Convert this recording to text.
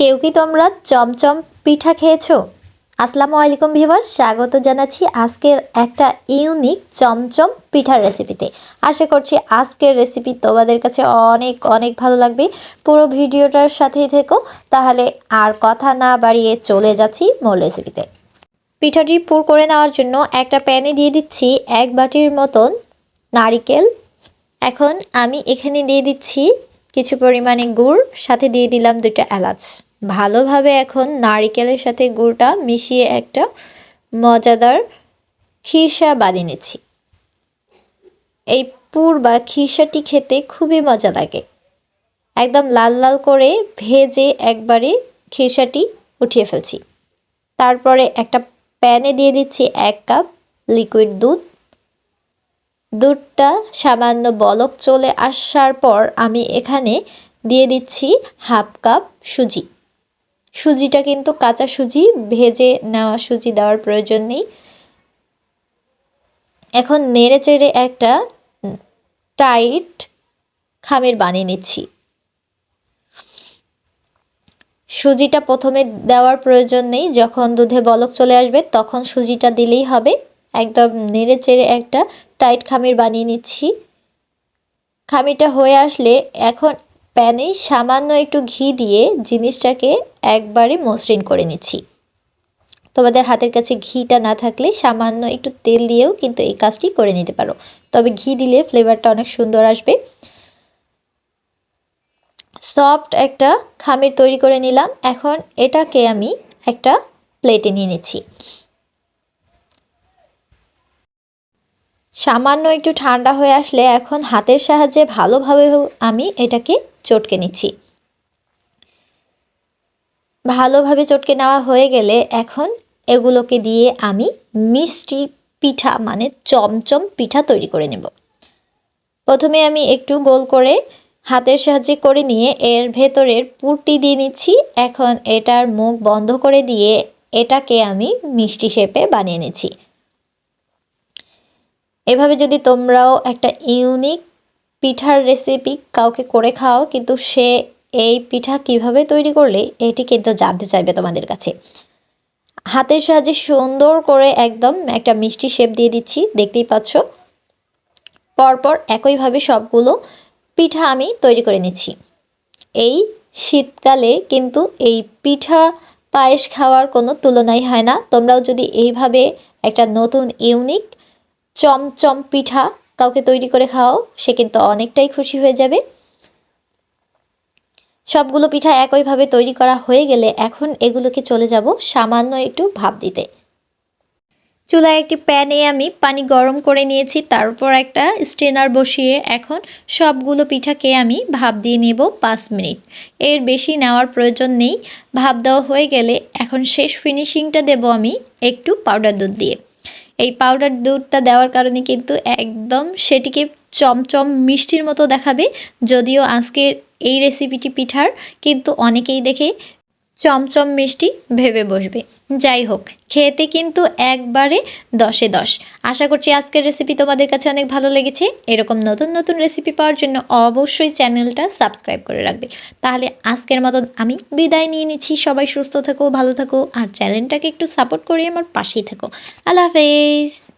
কেউ কি তোমরা চমচম পিঠা খেয়েছো? আসসালামু আলাইকুম ভিউয়ার্স, স্বাগত জানাচ্ছি আজকের একটা ইউনিক চমচম পিঠার রেসিপিতে। আশা করছি আজকের রেসিপি তোমাদের কাছে অনেক অনেক ভালো লাগবে। পুরো ভিডিওটার সাথেই থেকো, তাহলে আর কথা না বাড়িয়ে চলে যাচ্ছি মূল রেসিপিতে। পিঠাটি পুর করে নেওয়ার জন্য একটা প্যানে দিয়ে দিচ্ছি এক বাটির মতন নারিকেল। এখন আমি এখানে দিয়ে দিচ্ছি কিছু পরিমাণে গুড়, সাথে দিয়ে দিলাম দুটো এলাচ। ভালোভাবে এখন নারিকেলের সাথে গুড়টা মিশিয়ে একটা মজাদার খিরসা বানিয়ে নিচ্ছি। এই পুর বা খিরসাটি খেতে খুবই মজা লাগে। একদম লাল লাল করে ভেজে একবারে খিরসাটি উঠিয়ে ফেলছি। তারপরে একটা প্যানে দিয়ে দিচ্ছি এক কাপ লিকুইড দুধ। দুধটা সামান্য বলক চলে আসার পর আমি এখানে দিয়ে দিচ্ছি হাফ কাপ সুজি। সুজিটা কিন্তু কাঁচা সুজি, ভেজে নেওয়া সুজি দেওয়ার প্রয়োজন নেই। এখন নেড়ে চেড়ে একটা টাইট খামের বানিয়ে নিচ্ছি। সুজিটা প্রথমে দেওয়ার প্রয়োজন নেই, যখন দুধে বলক চলে আসবে তখন সুজিটা দিলেই হবে। একদম নেড়ে চেড়ে একটা টাইট খামির বানিয়ে নিচ্ছি। খামিটা হয়ে আসলে এখন প্যানে সামান্য একটু ঘি দিয়ে জিনিসটাকে একবারে মসৃণ করে নিচ্ছি। তোমাদের হাতের কাছে ঘিটা না থাকলে সামান্য একটু তেল দিয়েও কিন্তু এই কাজটি করে নিতে পারো। তবে ঘি দিলে ফ্লেভারটা অনেক সুন্দর আসবে। সফট একটা খামির তৈরি করে নিলাম। এখন এটাকে আমি একটা প্লেটে নিয়ে নিচ্ছি। সামান্য একটু ঠান্ডা হয়ে আসলে এখন হাতের সাহায্যে ভালোভাবে আমি এটাকে চটকে নিচ্ছি। ভালোভাবে চটকে নেওয়া হয়ে গেলে এখন এগুলোকে দিয়ে আমি মিষ্টি পিঠা মানে চমচম পিঠা তৈরি করে নেব। প্রথমে আমি একটু গোল করে হাতের সাহায্যে করে নিয়ে এর ভেতরের পুরটি দিয়ে নিচ্ছি। এখন এটার মুখ বন্ধ করে দিয়ে এটাকে আমি মিষ্টি শেপে বানিয়ে নিচ্ছি। এভাবে যদি তোমরাও একটা ইউনিক পিঠার রেসিপি কাউকে করে খাও, কিন্তু সে এই পিঠা কীভাবে তৈরি করলে এটি কিন্তু জানতে চাইবে তোমাদের কাছে। হাতের সাহায্যে সুন্দর করে একদম একটা মিষ্টি শেপ দিয়ে দিচ্ছি, দেখতেই পাচ্ছ? পরপর একইভাবে সবগুলো পিঠা আমি তৈরি করে নিচ্ছি। এই শীতকালে কিন্তু এই পিঠা পায়েস খাওয়ার কোনো তুলনাই হয় না। তোমরাও যদি এইভাবে একটা নতুন ইউনিক চমচম পিঠা কাউকে তৈরি করে খাওয়াও, সে কিন্তু অনেকটাই খুশি হয়ে যাবে। সবগুলো পিঠা একইভাবে তৈরি করা হয়ে গেলে এখন এগুলোকে চলে যাব সামান্য একটু ভাপ দিতে। চুলায় একটি প্যানে আমি পানি গরম করে নিয়েছি তারপর একটা স্টেনার বসিয়ে এখন সবগুলো পিঠাকে আমি ভাপ দিয়ে নেব পাঁচ মিনিট। এর বেশি নেওয়ার প্রয়োজন নেই। ভাপ দেওয়া হয়ে গেলে এখন শেষ ফিনিশিংটা দেব আমি একটু পাউডার দুধ দিয়ে। এই পাউডার দুধটা দেওয়ার কারণে কিন্তু একদম সেটিকে চমচম মিষ্টির মতো দেখাবে। যদিও আজকের এই রেসিপিটি পিঠার, কিন্তু অনেকেই দেখে চমচম মিষ্টি ভেবে বসবে। যাই হোক, খেতে কিন্তু একবারে দশে দশ। আশা করছি আজকের রেসিপি তোমাদের কাছে অনেক ভালো লেগেছে। এরকম নতুন নতুন রেসিপি পাওয়ার জন্য অবশ্যই চ্যানেলটা সাবস্ক্রাইব করে রাখবে। তাহলে আজকের মতন আমি বিদায় নিয়ে নিচ্ছি। সবাই সুস্থ থাকো, ভালো থাকো, আর চ্যানেলটাকে একটু সাপোর্ট করে আমার পাশেই থাকো। আল্লাহ হাফেজ!